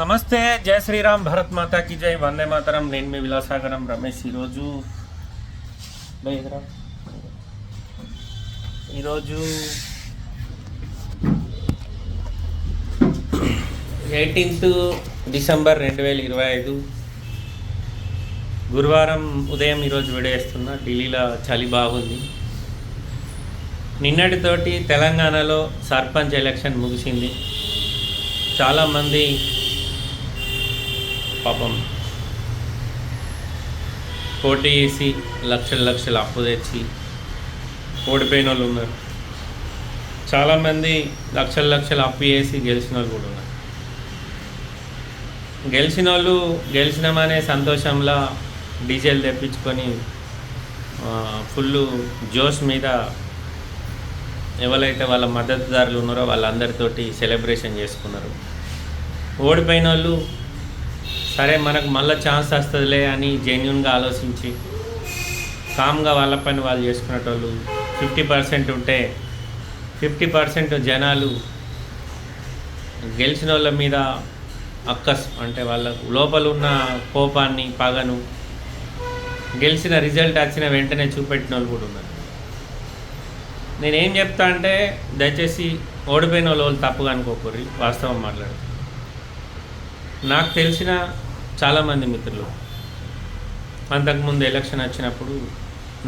నమస్తే జై శ్రీరామ్ భరత్ మాతాకి జై వందే మాతరం. నేను మీ విలాసాగరం రమేష్ ఈరోజు. ఈరోజు ఎయిటీన్త్ డిసెంబర్ రెండు వేల ఇరవై ఐదు. గురువారం ఉదయం ఈరోజు విడేస్తున్నా ఢిల్లీలో చలి బాగుంది. నిన్నటితోటి తెలంగాణలో సర్పంచ్ ఎలక్షన్ ముగిసింది. చాలామంది పాపం పోటీ చేసి లక్షల లక్షల అప్పు తెచ్చి ఓడిపోయిన వాళ్ళు ఉన్నారు. చాలామంది లక్షల లక్షలు అప్పు చేసి గెలిచిన వాళ్ళు కూడా ఉన్నారు. గెలిచిన వాళ్ళు గెలిచినామనే సంతోషంలో డీజిల్ తెప్పించుకొని ఫుల్ జోష్ మీద ఎవరైతే వాళ్ళ మద్దతుదారులు ఉన్నారో వాళ్ళందరితోటి సెలబ్రేషన్ చేసుకున్నారు. ఓడిపోయిన వాళ్ళు సరే మనకు మళ్ళీ ఛాన్స్ వస్తుందిలే అని జెన్యున్గా ఆలోచించి కామ్గా వాళ్ళ పని వాళ్ళు చేసుకునేటోళ్ళు ఫిఫ్టీ పర్సెంట్ ఉంటే ఫిఫ్టీ పర్సెంట్ జనాలు గెలిచిన వాళ్ళ మీద అక్కస్ అంటే వాళ్ళ లోపల ఉన్న కోపాన్ని పగను గెలిచిన రిజల్ట్ వచ్చిన వెంటనే చూపెట్టిన వాళ్ళు కూడా ఉన్నారు. నేనేం చెప్తా అంటే దయచేసి ఓడిపోయిన వాళ్ళు వాళ్ళు తప్పుగా అనుకోకూరి వాస్తవం మాట్లాడుతుంది నాకు తెలిసిన చాలామంది మిత్రులు. అంతకుముందు ఎలక్షన్ వచ్చినప్పుడు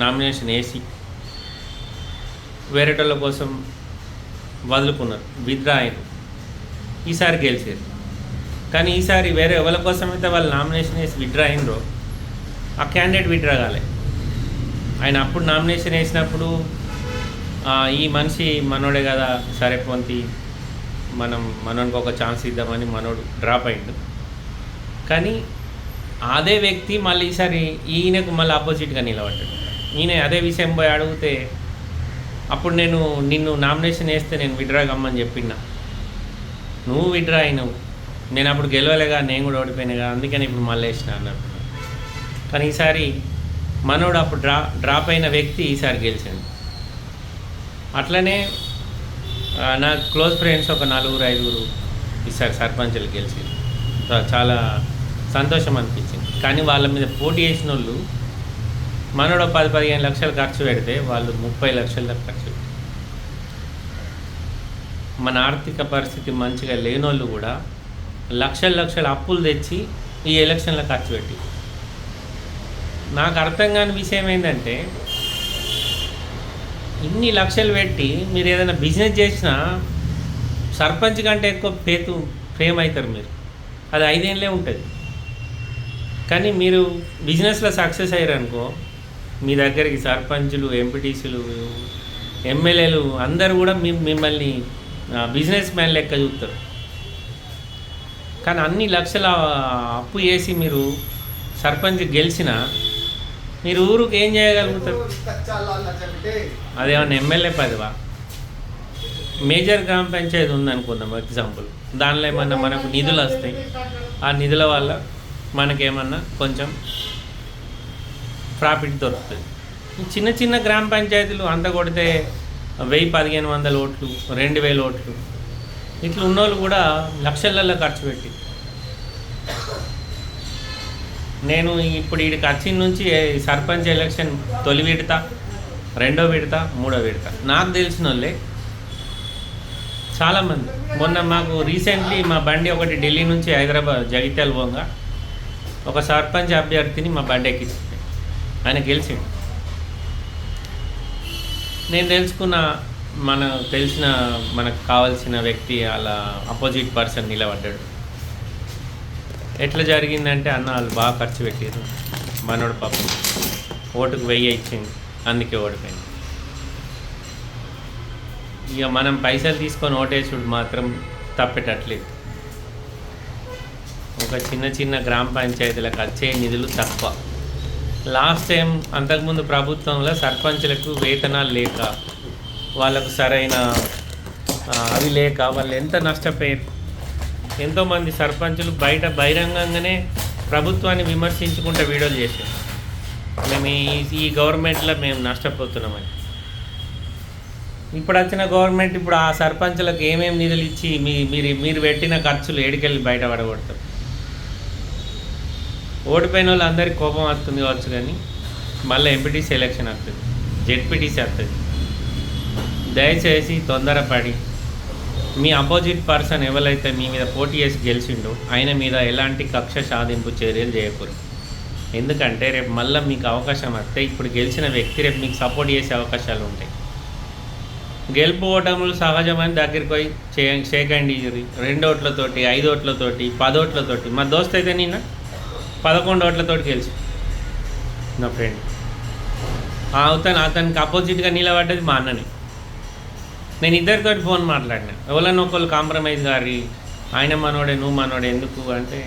నామినేషన్ వేసి వేరేటోళ్ళ కోసం వదులుకున్నారు. విత్డ్రా అయిన ఈసారి గెలిచారు. కానీ ఈసారి వేరే ఎవరి కోసం అయితే వాళ్ళు నామినేషన్ వేసి విత్డ్రా అయినరో ఆ క్యాండిడేట్ విత్డ్రా కాలే. ఆయన అప్పుడు నామినేషన్ వేసినప్పుడు ఈ మనిషి మనోడే కదా సరే పొంతి మనం మనోనికి ఒక ఛాన్స్ ఇద్దామని మనోడు డ్రాప్ అయిండు. కానీ అదే వ్యక్తి మళ్ళీ ఈసారి ఈయనకు మళ్ళీ ఆపోజిట్గా నిలబడ్డాడు. ఈయన అదే విషయం పోయి అడిగితే అప్పుడు నేను నిన్ను నామినేషన్ వేస్తే నేను విడ్రా కమ్మని చెప్పిన. నువ్వు విడ్రా అయినావు. నేను అప్పుడు గెలవలేగా నేను కూడా ఓడిపోయినాగా అందుకని ఇప్పుడు మళ్ళీ వేసిన అన్నాడు కానీ ఈసారి మనోడు అప్పుడు డ్రా డ్రాప్ అయిన వ్యక్తి ఈసారి గెలిచాడు. అట్లనే నా క్లోజ్ ఫ్రెండ్స్ ఒక నలుగురు ఐదుగురు ఇస్తారు సర్పంచులు గెలిచి చాలా సంతోషం అనిపించింది. కానీ వాళ్ళ మీద పోటీ చేసిన వాళ్ళు మనోడు పది పదిహేను లక్షలు ఖర్చు పెడితే వాళ్ళు ముప్పై లక్షల దాకా ఖర్చు పెట్టారు మన ఆర్థిక పరిస్థితి మంచిగా లేనోళ్ళు కూడా లక్షల లక్షల అప్పులు తెచ్చి ఈ ఎలక్షన్లో ఖర్చు పెట్టి నాకు అర్థం కాని విషయం ఏంటంటే ఇన్ని లక్షలు పెట్టి మీరు ఏదైనా బిజినెస్ చేసినా సర్పంచ్ కంటే ఎక్కువ పేతు ఫేమ్ అవుతారు మీరు. అది ఐదేళ్ళే ఉంటుంది. కానీ మీరు బిజినెస్లో సక్సెస్ అయ్యారనుకో మీ దగ్గరికి సర్పంచులు ఎంపీటీసీలు ఎమ్మెల్యేలు అందరూ కూడా మీ మిమ్మల్ని బిజినెస్ మ్యాన్ లెక్క చూస్తారు. కానీ అన్ని లక్షల అప్పు చేసి మీరు సర్పంచ్ గెలిచిన మీరు ఊరుకు ఏం చేయగలుగుతారు? అదేమన్నా ఎమ్మెల్యే పదవా? మేజర్ గ్రామ పంచాయతీ ఉందనుకుందాం ఎగ్జాంపుల్ దానిలో ఏమన్నా మనకు నిధులు వస్తాయి. ఆ నిధుల వల్ల మనకేమన్నా కొంచెం ప్రాఫిట్ దొరుకుతుంది. చిన్న చిన్న గ్రామ పంచాయతీలు అంత కొడితే వెయ్యి పదిహేను వందల ఓట్లు రెండు వేల ఓట్లు ఇట్లా ఉన్నోళ్ళు కూడా లక్షలలో ఖర్చు పెట్టి నేను ఇప్పుడు వీడికి వచ్చిన నుంచి సర్పంచ్ ఎలక్షన్ తొలి విడత రెండో విడత మూడో విడత. నాకు తెలిసిన వాళ్ళే చాలామంది. మొన్న మాకు రీసెంట్లీ మా బండి ఒకటి ఢిల్లీ నుంచి హైదరాబాద్ జగిత్యాల పోగా ఒక సర్పంచ్ అభ్యర్థిని మా బండి ఎక్కించింది. ఆయన గెలిచిండు. నేను తెలుసుకున్న మన తెలిసిన మనకు కావాల్సిన వ్యక్తి అలా అపోజిట్ పర్సన్ నిలబడ్డాడు. ఎట్లా జరిగిందంటే అన్న వాళ్ళు బాగా ఖర్చు పెట్టారు మనోడు పాపం ఓటుకు వెయ్యి ఇచ్చింది అందుకే ఓడిపోయింది ఇక మనం పైసలు తీసుకొని ఓటేసుడు మాత్రం తప్పేటట్లేదు. ఒక చిన్న చిన్న గ్రామ పంచాయతీలకు వచ్చే నిధులు తక్కువ. లాస్ట్ టైం అంతకుముందు ప్రభుత్వంలో సర్పంచులకు వేతనాలు లేక వాళ్ళకు సరైన అవి లేక వాళ్ళు ఎంత నష్టపోయారు ఎంతోమంది సర్పంచులు బయట బహిరంగంగానే ప్రభుత్వాన్ని విమర్శించుకుంటూ వీడియోలు చేశారు. మేము ఈ గవర్నమెంట్లో మేము నష్టపోతున్నామని. ఇప్పుడు వచ్చిన గవర్నమెంట్ ఇప్పుడు ఆ సర్పంచ్లకు ఏమేమి నిధులు ఇచ్చి మీ మీరు మీరు పెట్టిన ఖర్చులు ఏడికెళ్ళి బయట పడగొడతారు. ఓడిపోయిన వాళ్ళు కోపం వస్తుంది కావచ్చు కానీ మళ్ళీ ఎంపీటీసీ ఎలక్షన్ వస్తుంది జెడ్పీటీసీ వస్తుంది. దయచేసి తొందరపడి మీ అపోజిట్ పర్సన్ ఎవరైతే మీ మీద పోటీ చేసి గెలిచిండో ఆయన మీద ఎలాంటి కక్ష సాధింపు చర్యలు చేయకూడదు. ఎందుకంటే రేపు మళ్ళీ మీకు అవకాశం వస్తే ఇప్పుడు గెలిచిన వ్యక్తి రేపు మీకు సపోర్ట్ చేసే అవకాశాలు ఉంటాయి. గెలుపు ఓటములు సహజమని దగ్గరికి పోయి చే షేక్ హ్యాండ్ రెండు ఓట్లతోటి ఐదు ఓట్లతోటి పదోట్లతోటి మా దోస్త్ అయితే నిన్న పదకొండు ఓట్లతోటి గెలిచి. నా ఫ్రెండ్ అతను అతనికి అపోజిట్గా నిలబడ్డది మా అన్నని. నేను ఇద్దరితో ఫోన్ మాట్లాడినా. ఎవరన్నా ఒకళ్ళు కాంప్రమైజ్ గారి ఆయన మనోడే నువ్వు మనోడే ఎందుకు అంటే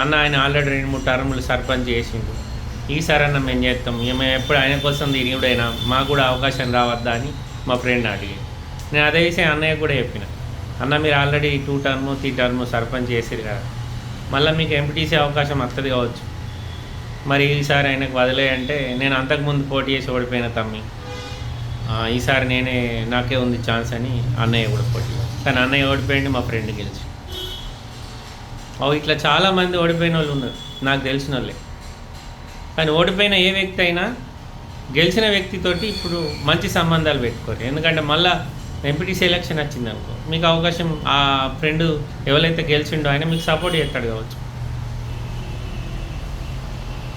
అన్న ఆయన ఆల్రెడీ రెండు మూడు టర్ములు సర్పంచ్ చేసిండు. ఈసారి అన్న మేము చేస్తాం మేము ఎప్పుడు ఆయన కోసం తిరిగిడైనా మాకు కూడా అవకాశం రావద్దా అని మా ఫ్రెండ్ అడిగాడు. నేను అదే విషయం అన్నయ్య కూడా చెప్పిన. అన్న మీరు already two term three term sarpanch చేసిరు కదా. మళ్ళీ మీకు ఎంపీటీసీ అవకాశం వస్తుంది కావచ్చు. మరి ఈసారి ఆయనకు వదిలేయంటే నేను అంతకుముందు పోటీ చేసి ఓడిపోయిన తమ్మి. ఈసారి నేనే నాకే ఉంది ఛాన్స్ అని అన్నయ్య కూడా పోటీ. తన కానీ అన్నయ్య ఓడిపోయింది మా ఫ్రెండ్ గెలిచి. అవి ఇట్లా చాలామంది ఓడిపోయిన వాళ్ళు ఉన్నారు నాకు తెలిసిన వాళ్ళే. కానీ ఓడిపోయిన ఏ వ్యక్తి అయినా గెలిచిన వ్యక్తితోటి ఇప్పుడు మంచి సంబంధాలు పెట్టుకోరు. ఎందుకంటే మళ్ళా ఎంపీటీసీ ఎలక్షన్ వచ్చింది అనుకో మీకు అవకాశం ఆ ఫ్రెండ్ ఎవరైతే గెలిచిండో ఆయన మీకు సపోర్ట్ చేస్తాడు కావచ్చు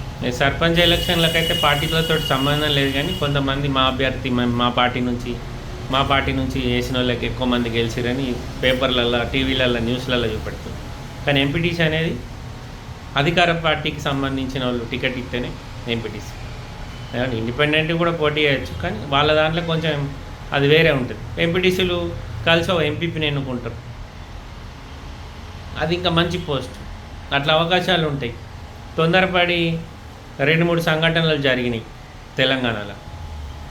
ఈ సర్పంచ్ ఎలక్షన్లకైతే పార్టీలతో సంబంధం లేదు కానీ కొంతమంది మా అభ్యర్థి మా- పార్టీ నుంచి మా పార్టీ నుంచి వేసిన వాళ్ళకి ఎక్కువ మంది గెలిచిరని పేపర్లలో టీవీలలో న్యూస్లలో చూపెడుతుంది కానీ ఎంపీటీసీ అనేది అధికార పార్టీకి సంబంధించిన వాళ్ళు టికెట్ ఇస్తేనే ఎంపీటీసీ. ఇండిపెండెంట్ కూడా పోటీ చేయొచ్చు కానీ వాళ్ళ దాంట్లో కొంచెం అది వేరే ఉంటుంది. ఎంపీటీసీలు కలిసి ఒక ఎంపీపీని ఎన్నుకుంటారు. అది ఇంకా మంచి పోస్ట్. అట్లా అవకాశాలు ఉంటాయి. తొందరపడి రెండు మూడు సంఘటనలు జరిగినాయి తెలంగాణలో.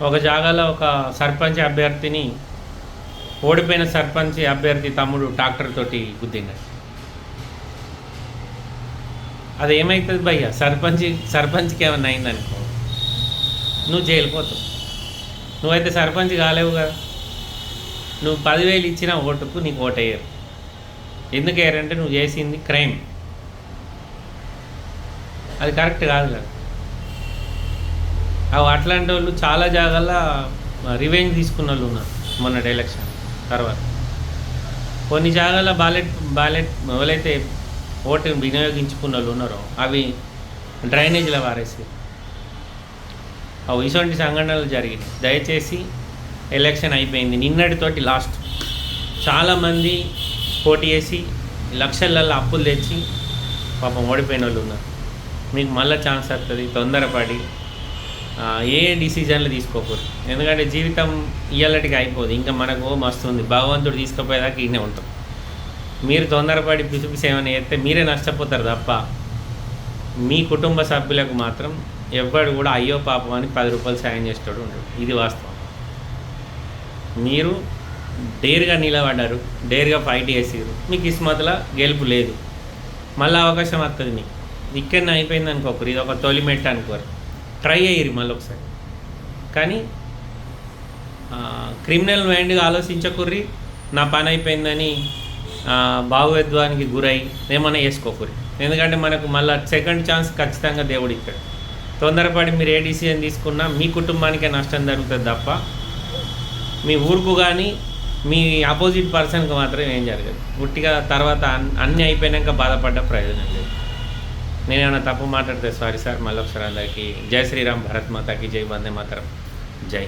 ఒక జాగాలో ఒక సర్పంచ్ అభ్యర్థిని ఓడిపోయిన సర్పంచ్ అభ్యర్థి తమ్ముడు ట్రాక్టర్ తోటి గుద్దిండు. అది ఏమవుతుంది భయ్య? సర్పంచ్ సర్పంచ్కి ఏమైనా అయిందనుకో నువ్వు జైలుపోతావు నువ్వైతే సర్పంచ్ కాలేవు కదా. నువ్వు పదివేలు ఇచ్చిన ఓటుకు నీకు ఓటు ఎందుకు అయ్యారంటే నువ్వు చేసింది క్రైమ్. అది కరెక్ట్ కాదు కదా అట్లాంటి వాళ్ళు చాలా జాగాల్లో రివెంజ్ తీసుకున్న వాళ్ళు ఉన్నారు మొన్నటి ఎలక్షన్ తర్వాత. కొన్ని జాగాల బ్యాలెట్ బ్యాలెట్ ఎవరైతే ఓటు వినియోగించుకున్న వాళ్ళు ఉన్నారో అవి డ్రైనేజీల వారేసి అవి ఇటువంటి సంఘటనలు జరిగినాయి. దయచేసి ఎలక్షన్ అయిపోయింది. నిన్నటితోటి లాస్ట్. చాలామంది పోటీ చేసి లక్షలలో అప్పులు తెచ్చి పాపం ఓడిపోయిన వాళ్ళు ఉన్నారు. మీకు మళ్ళీ ఛాన్స్ వస్తుంది తొందరపడి ఏ డిసిజన్లు తీసుకోకూడదు. ఎందుకంటే జీవితం ఇయ్యాలటికి అయిపోదు. ఇంకా మనకు మస్తు ఉంది. భగవంతుడు తీసుకుపోయేదాకా ఈయనే ఉంటాం. మీరు తొందరపడి పిసిపిసి ఏమైనా చేస్తే మీరే నష్టపోతారు తప్ప మీ కుటుంబ సభ్యులకు మాత్రం ఎవ్వడు కూడా అయ్యో పాపం అని పది రూపాయలు సాయం చేస్తాడు ఉండడు. ఇది వాస్తవం. మీరు డేర్గా నిలబడ్డారు. డేర్గా ఫైట్ చేసారు మీ కిస్మత్లో గెలుపు లేదు. మళ్ళీ అవకాశం వస్తుంది మీకు. ఇక్కడనే అయిపోయింది అనుకోకరు ఇది ఒక తొలిమెట్టు అనుకోరు. ట్రై అయ్యిరు మళ్ళీ ఒకసారి. కానీ క్రిమినల్ మైండ్గా ఆలోచించకుర్రి నా పని అయిపోయిందని ఆ, భావోద్వానికి గురై ఏమైనా వేసుకోకూరి ఎందుకంటే మనకు మళ్ళీ సెకండ్ ఛాన్స్ ఖచ్చితంగా దేవుడు ఇక్కడ తొందరపడి మీరు ఏ డిసిజన్ తీసుకున్నా మీ కుటుంబానికే నష్టం జరుగుతుంది తప్ప మీ ఊరుకు కానీ మీ ఆపోజిట్ పర్సన్కి మాత్రం ఏం జరగదు. పుట్టిగా తర్వాత అన్- అన్నీ అయిపోయాక బాధపడ్డ ప్రయోజనం లేదు. నేనేమైనా తప్పు మాట్లాడితే సారీ సార్ మళ్ళీ ఒకసారి అందరికీ జై శ్రీరామ్ భరత్ మాతాకి జై వందే మాతరం. జై